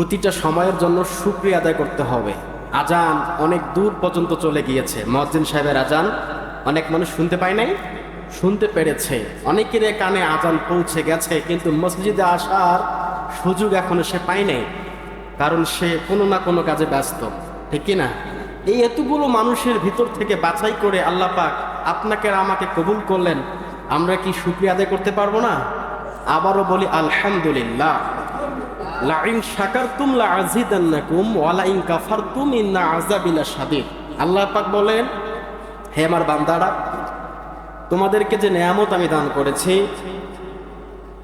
প্রতিটা সময়ের জন্য সুক্রিয়া আদায় করতে হবে। আজান অনেক দূর পর্যন্ত চলে গিয়েছে। মজ্জিন সাহেবের আজান অনেক মানুষ শুনতে পায় নাই? শুনতে পেরেছে। অনেকের কানে আজান পৌঁছে গেছে, কিন্তু মসজিদে আসার সুযোগ এখনও সে পায় নাই, কারণ সে কোনো না কোনো কাজে ব্যস্ত। ঠিক না? এই এতগুলো মানুষের ভিতর থেকে বাছাই করে আল্লাহ পাক আপনাকে আমাকে কবুল করলেন, আমরা কি শুক্রিয়া আদায় করতে পারব না? আবারও বলি, আলহামদুলিল্লাহ। লাইন শাকারতুম লা আজিদান্নাকুম ওয়া লাইন কাফারতুম ইন্না আযাবিলা শাদীদ। আল্লাহ পাক বলেন, হে আমার বান্দারা, তোমাদেরকে যে নেয়ামত আমি দান করেছি,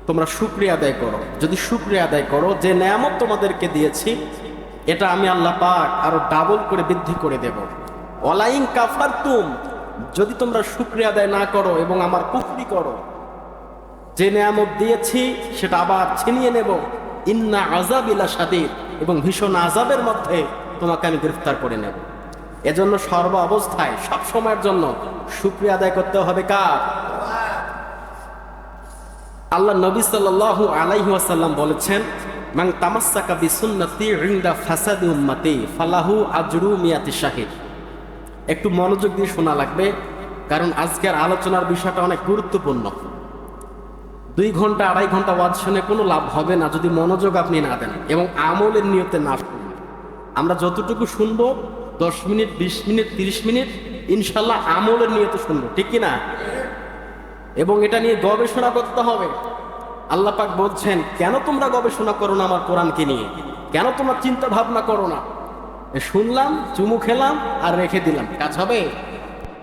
তোমরা শুক্রিয়া আদায় করো। যদি শুক্রিয়া আদায় করো, যে নেয়ামত তোমাদেরকে দিয়েছি, এটা আমি আল্লাহ পাক আরও ডাবল করে বৃদ্ধি করে দেব। অলাইন কাফারতুম, যদি তোমরা শুক্রিয়া আদায় না করো এবং আমার কুফরি করো, যে নেয়ামত দিয়েছি, সেটা আবার ছিনিয়ে নেব। ইন্না আজাবিলা সাদির এবং ভীষণ আজাবের মধ্যে তোমাকে আমি গ্রেফতার করে নেব। এজন্য সর্ব অবস্থায় সব সময়ের জন্য শুক্রিয়া আদায় করতে হবে কার? আল্লাহ নবী সাল্লাল্লাহু আলাইহি ওয়াসাল্লাম বলেছেন, মান তামাসসাকা বিসুন্নতি ইনদা ফাসাদি উম্মতি, ফালাহু আজরু মিয়াতি শাহিদ। একটু মনোযোগ দিয়ে শোনা লাগবে, কারণ আজকের আলোচনার বিষয়টা অনেক গুরুত্বপূর্ণ। দুই ঘণ্টা, আড়াই ঘণ্টা ওয়াজ শুনে কোনো লাভ হবে না যদি মনোযোগ আপনি না দেন এবং আমলের নিয়তে না শুনেন। আমরা যতটুকু শুনব, দশ মিনিট, বিশ মিনিট, তিরিশ মিনিট, ইনশাল্লাহ আমলের নিয়তে শুনব, ঠিক না এবং এটা নিয়ে গবেষণা করতে হবে। আল্লাহ পাক বলছেন, কেন তোমরা গবেষণা করো না আমার কোরআনকে নিয়ে? কেন তোমরা চিন্তা ভাবনা করো না? শুনলাম, চুমু খেলাম আর রেখে দিলাম। কাজ হবে?